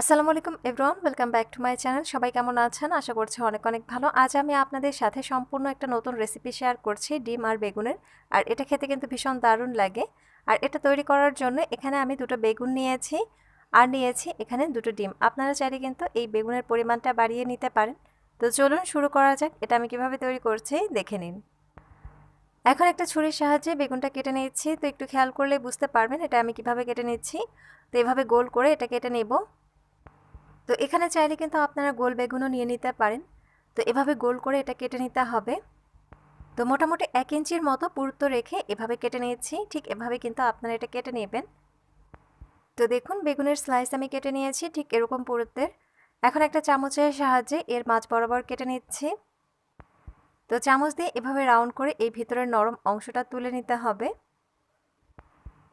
আসসালামু আলাইকুম everyone, welcome back to my channel. সবাই কেমন আছেন? আশা করছি অনেক অনেক ভালো। আজ আমি আপনাদের সাথে সম্পূর্ণ একটা নতুন রেসিপি শেয়ার করছি, ডিম আর বেগুনের। আর এটা খেতে কিন্তু ভীষণ দারুণ লাগে। আর এটা তৈরি করার জন্য এখানে আমি দুটো বেগুন নিয়েছি। আর নিয়েছি এখানে দুটো ডিম। আপনারা চাইলে কিন্তু এই বেগুনের পরিমাণটা বাড়িয়ে নিতে পারেন। তো চলুন শুরু করা যাক। এটা আমি কীভাবে তৈরি করছি, দেখে নিন। এখন একটা ছুরির সাহায্যে বেগুনটা কেটে নিচ্ছি। তো একটু খেয়াল করলে বুঝতে পারবেন এটা আমি কীভাবে কেটে নিচ্ছি। তো এভাবে গোল করে এটা কেটে নেব। তো এখানে চাইলে কিন্তু আপনারা গোল বেগুনও নিয়ে নিতে পারেন। তো এভাবে গোল করে এটা কেটে নিতে হবে। তো মোটামুটি এক ইঞ্চির মতো পুরুত্ব রেখে এভাবে কেটে নিয়েছি। ঠিক এভাবে কিন্তু আপনারা এটা কেটে নেবেন। তো দেখুন, বেগুনের স্লাইস আমি কেটে নিয়েছি ঠিক এরকম পুরুত্বের। এখন একটা চামচের সাহায্যে এর মাছ বরাবর কেটে নিচ্ছি। তো চামচ দিয়ে এভাবে রাউন্ড করে এই ভিতরের নরম অংশটা তুলে নিতে হবে।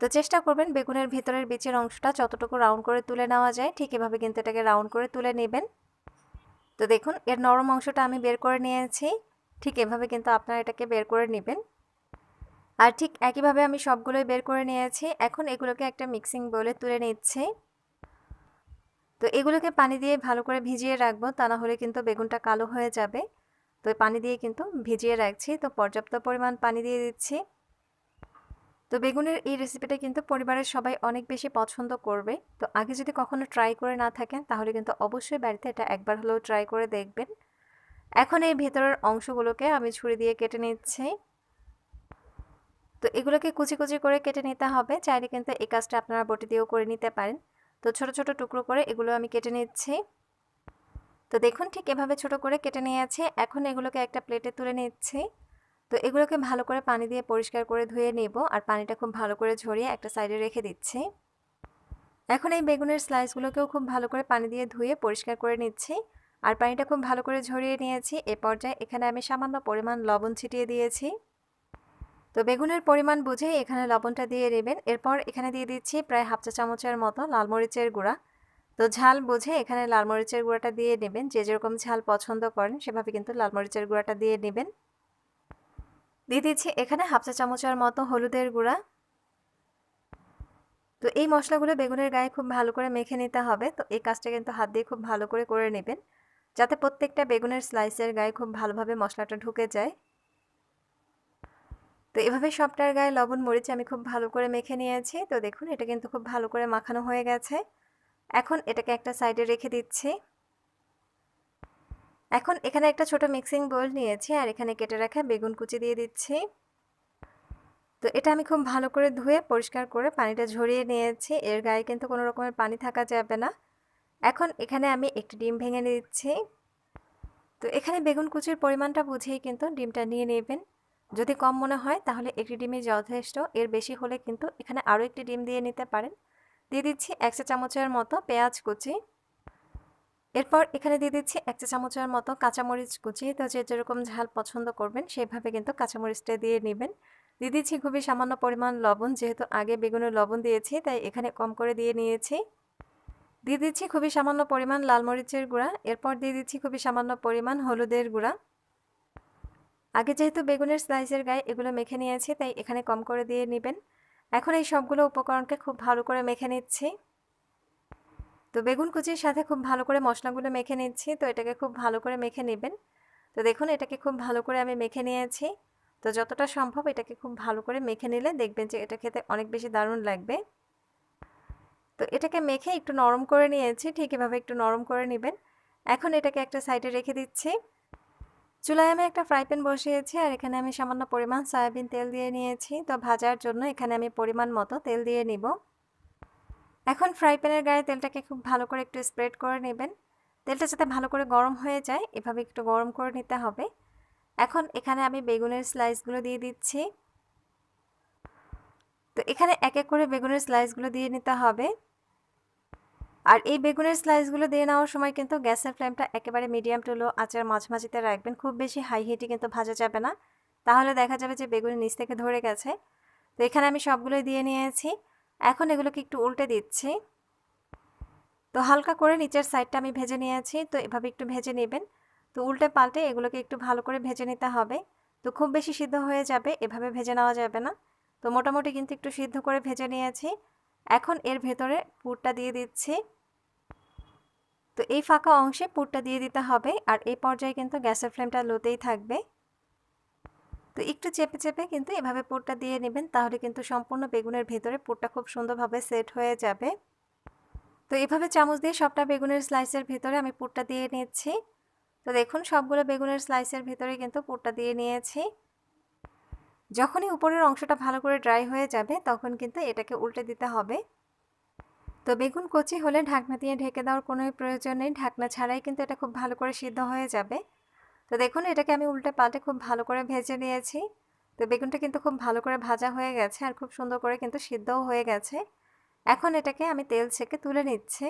তো চেষ্টা করবেন বেগুনের ভিতরের বিচের অংশটা যতটুকু রাউন্ড করে তুলে নেওয়া যায়, ঠিক এভাবে কিন্তু এটাকে রাউন্ড করে তুলে নেবেন। তো দেখুন, এর নরম অংশটা আমি বের করে নিয়েছি, ঠিক এভাবে কিন্তু আপনারা এটাকে বের করে নেবেন। আর ঠিক একইভাবে আমি সবগুলোই বের করে নিয়েছি, এখন এগুলোকে একটা মিক্সিং বলে তুলে নিচ্ছি। তো এগুলোকে পানি দিয়ে ভালো করে ভিজিয়ে রাখব, তা না হলে কিন্তু বেগুনটা কালো হয়ে যাবে। তো পানি দিয়ে কিন্তু ভিজিয়ে রাখছি, তো পর্যাপ্ত পরিমাণ পানি দিয়ে দিচ্ছি। তো বেগুনের এই রেসিপিটা কিন্তু পরিবারের সবাই অনেক বেশি পছন্দ করবে। তো আগে যদি কখনো ট্রাই করে না থাকেন, তাহলে কিন্তু অবশ্যই বাড়িতে এটা একবার হলেও ট্রাই করে দেখবেন। এখন এই ভেতরের অংশগুলোকে আমি ছুরি দিয়ে কেটে নিচ্ছি। তো এগুলোকে কুচি কুচি করে কেটে নিতে হবে। চাইলে কিন্তু এই কাজটা আপনারা বটি দিয়েও করে নিতে পারেন। তো ছোট ছোট টুকরো করে এগুলো আমি কেটে নিচ্ছি। তো দেখুন ঠিক এভাবে ছোট করে কেটে নিয়েছি। এখন এগুলোকে একটা প্লেটে তুলে নিচ্ছি। তো এগুলোকে ভালো করে পানি দিয়ে পরিষ্কার করে ধুয়ে নেব আর পানিটা খুব ভালো করে ঝরিয়ে একটা সাইডে রেখে দিচ্ছি। এখন এই বেগুনের স্লাইসগুলোকেও খুব ভালো করে পানি দিয়ে ধুয়ে পরিষ্কার করে নিচ্ছি আর পানিটা খুব ভালো করে ঝরিয়ে নিয়েছি। এ পর্যায়ে এখানে আমি সামান্য পরিমাণ লবণ ছিটিয়ে দিয়েছি। তো বেগুনের পরিমাণ বুঝে এখানে লবণটা দিয়ে নেবেন। এরপর এখানে দিয়ে দিচ্ছি প্রায় হাফ চা চামচের মতো লাল মরিচের গুঁড়া। তো ঝাল বুঝে এখানে লাল মরিচের গুঁড়াটা দিয়ে নেবেন। যে যেরকম ঝাল পছন্দ করেন সেভাবে কিন্তু লাল মরিচের গুঁড়াটা দিয়ে নেবেন। দিয়ে দিচ্ছি এখানে হাফ চা চামচের মতো হলুদের গুঁড়া। তো এই মশলাগুলো বেগুনের গায়ে খুব ভালো করে মেখে নিতে হবে। তো এই কাজটা কিন্তু হাত দিয়ে খুব ভালো করে করে নেবেন, যাতে প্রত্যেকটা বেগুনের স্লাইসের গায়ে খুব ভালোভাবে মশলাটা ঢুকে যায়। তো এভাবে সবটার গায়ে লবণ, মরিচ আমি খুব ভালো করে মেখে নিয়েছি। তো দেখুন, এটা কিন্তু খুব ভালো করে মাখানো হয়ে গেছে। এখন এটাকে একটা সাইডে রেখে দিচ্ছি। এখন এখানে একটা ছোট মিক্সিং বোল নিয়েছি আর এখানে কেটে রাখা বেগুন কুচি দিয়ে দিচ্ছি। তো এটা আমি খুব ভালো করে ধুয়ে পরিষ্কার করে পানিটা ঝরিয়ে নিয়েছি। এর গায়ে কিন্তু কোনো রকমের পানি থাকা যাবে না। এখন এখানে আমি একটি ডিম ভেঙে দিচ্ছি তো এখানে বেগুন কুচির পরিমাণটা বুঝেই কিন্তু ডিমটা নিয়ে নেবেন। যদি কম মনে হয় তাহলে একটি ডিমই যথেষ্ট। এর বেশি হলে কিন্তু এখানে আরও একটি ডিম দিয়ে নিতে পারেন। দিয়ে দিচ্ছি এক চা চামচের মতো পেঁয়াজ কুচি। এরপর এখানে দিয়ে দিচ্ছি এক চা চামচের মতো কাঁচামরিচ কুচি তো যে যেরকম ঝাল পছন্দ করবেন সেভাবে কিন্তু কাঁচামরিচটা দিয়ে নেবেন। দিয়ে দিচ্ছি খুবই সামান্য পরিমাণ লবণ, যেহেতু আগে বেগুনের লবণ দিয়েছি, তাই এখানে কম করে দিয়ে নিয়েছি। দিয়ে দিচ্ছি খুবই সামান্য পরিমাণ লাল মরিচের গুঁড়া, এরপর দিয়ে দিচ্ছি খুবই সামান্য পরিমাণ হলুদের গুঁড়া। আগে যেহেতু বেগুনের স্লাইসের গায়ে এগুলো মেখে নিয়েছি, তাই এখানে কম করে দিয়ে নেবেন। এখন এই সবগুলো উপকরণকে খুব ভালো করে মেখে নিচ্ছি। তো বেগুন কুচির সাথে খুব ভালো করে মশলাগুলো মেখে নিচ্ছি। তো এটাকে খুব ভালো করে মেখে নেবেন। তো দেখুন, এটাকে খুব ভালো করে আমি মেখে নিয়েছি। তো যতটা সম্ভব এটাকে খুব ভালো করে মেখে নিলে দেখবেন যে এটা খেতে অনেক বেশি দারুণ লাগবে। তো এটাকে মেখে একটু নরম করে নিয়েছি। ঠিক এভাবে একটু নরম করে নেবেন। এখন এটাকে একটা সাইডে রেখে দিচ্ছি। চুলায় আমি একটা ফ্রাই প্যান বসিয়েছি আর এখানে আমি সামান্য পরিমাণ সয়াবিন তেল দিয়ে নিয়েছি। তো ভাজার জন্য এখানে আমি পরিমাণ মতো তেল দিয়ে নিব। এখন ফ্রাই প্যানের গায়ে তেলটাকে খুব ভালো করে একটু স্প্রেড করে নেবেন। তেলটা যাতে ভালো করে গরম হয়ে যায়, এভাবে একটু গরম করে নিতে হবে। এখন এখানে আমি বেগুনের স্লাইসগুলো দিয়ে দিচ্ছি। তো এখানে এক এক করে বেগুনের স্লাইসগুলো দিয়ে নিতে হবে। আর এই বেগুনের স্লাইসগুলো দিয়ে নেওয়ার সময় কিন্তু গ্যাসের ফ্লেমটা একেবারে মিডিয়াম টু লো আচার মাঝমাঝিতে রাখবেন। খুব বেশি হাই হিটে কিন্তু ভাজা যাবে না। তাহলে দেখা যাবে যে বেগুনের নিচ থেকে ধরে গেছে। তো এখানে আমি সবগুলোই দিয়ে নিয়েছি। এখন এগুলোকে একটু উল্টে দিচ্ছি। তো হালকা করে নিচের সাইডটা আমি ভেজে নিয়েছি, তো এভাবে একটু ভেজে নেবেন। তো উল্টে পাল্টে এগুলোকে একটু ভালো করে ভেজে নিতে হবে। তো খুব বেশি সিদ্ধ হয়ে যাবে, এভাবে ভেজে নেওয়া যাবে না। তো মোটামুটি কিন্তু একটু সিদ্ধ করে ভেজে নিয়েছি। এখন এর ভেতরে পুরটা দিয়ে দিচ্ছি। তো এই ফাঁকা অংশে পুরটা দিয়ে দিতে হবে, আর এই পর্যায়ে কিন্তু গ্যাসের ফ্লেমটা লোতেই থাকবে। তো একটু চেপে চেপে কিন্তু এভাবে পুরটা দিয়ে নেবেন। তাহলে কিন্তু সম্পূর্ণ বেগুনের ভেতরে পুরটা খুব সুন্দরভাবে সেট হয়ে যাবে। তো এভাবে চামচ দিয়ে সবটা বেগুনের স্লাইসের ভিতরে আমি পুরটা দিয়ে নিচ্ছি। তো দেখুন, সবগুলো বেগুনের স্লাইসের ভিতরে কিন্তু পুরটা দিয়ে নিয়েছি। যখনই উপরের অংশটা ভালো করে ড্রাই হয়ে যাবে, তখন কিন্তু এটাকে উল্টে দিতে হবে। তো বেগুন কচি হলে ঢাকনা দিয়ে ঢেকে দেওয়ার কোনো প্রয়োজন নেই। ঢাকনা ছাড়াই কিন্তু এটা খুব ভালো করে সিদ্ধ হয়ে যাবে। তো দেখুন, এটাকে আমি উল্টে পাল্টে খুব ভালো করে ভেজে নিয়েছি। তো বেগুনটা কিন্তু খুব ভালো করে ভাজা হয়ে গেছে আর খুব সুন্দর করে কিন্তু সিদ্ধও হয়ে গেছে। এখন এটাকে আমি তেল ছেঁকে তুলে নিচ্ছি।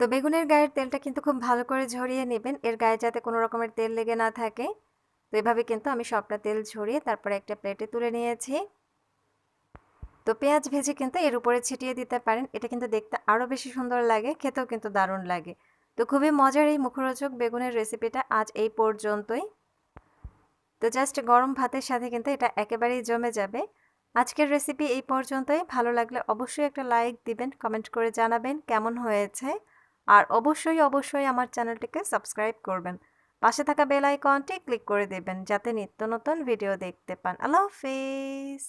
তো বেগুনের গায়ের তেলটা কিন্তু খুব ভালো করে ঝরিয়ে নেবেন। এর গায়ে যাতে কোনো রকমের তেল লেগে না থাকে। তো এভাবে কিন্তু আমি সবটা তেল ঝরিয়ে তারপরে একটা প্লেটে তুলে নিয়েছি। তো পেঁয়াজ ভেজে কিন্তু এর উপরে ছিটিয়ে দিতে পারেন। এটা কিন্তু দেখতে আরও বেশি সুন্দর লাগে, খেতেও কিন্তু দারুণ লাগে। তো খুবই মজার এই মুখরোচক বেগুনের রেসিপিটা আজ এই পর্যন্তই। তো জাস্ট গরম ভাতের সাথে কিন্তু এটা একেবারেই জমে যাবে। আজকের রেসিপি এই পর্যন্তই। ভালো লাগলে অবশ্যই একটা লাইক দিবেন কমেন্ট করে জানাবেন কেমন হয়েছে। আর অবশ্যই অবশ্যই আমার চ্যানেলটিকে সাবস্ক্রাইব করবেন। পাশে থাকা বেল আইকনটি ক্লিক করে দেবেন যাতে নিত্য নতুন ভিডিও দেখতে পান। আল্লাহ হাফিজ!